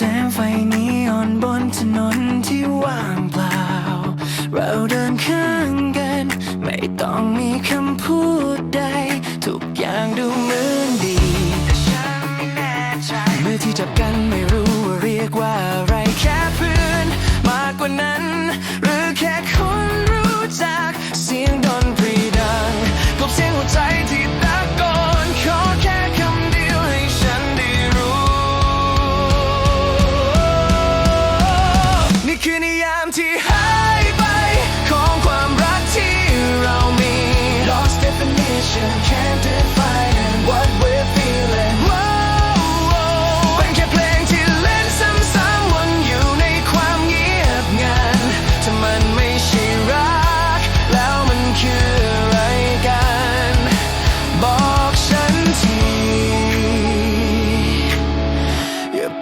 สงไฟนีออนบนถนนที่ว่างเปล่า เราเดินข้างกัน ไม่ต้องมีคำพูดใด ทุกอย่างดูเหมือนดีแต่ฉันไม่แน่ใจเมื่อที่จับกัน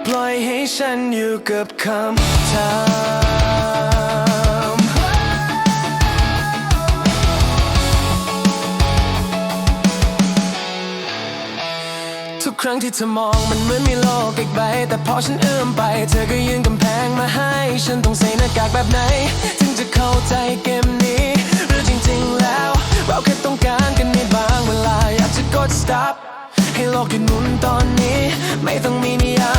ปล่อยให้ฉันอยู่กับคำถามทุกครั้งที่เธอมองมันเหมือนมีโลกอีกใบ แต่พอฉันเอื้อมไป เธอก็ยื่นกำแพงมาให้ ฉันต้องใส่หน้ากากแบบไหน ถึงจะเข้าใจเกมนี้หรือจริงๆแล้ว เราแค่ต้องการกันในบางเวลาอยากจะกด stop ให้โลกหยุดหมุนตอนนี้ ไม่ต้องมีนิยาม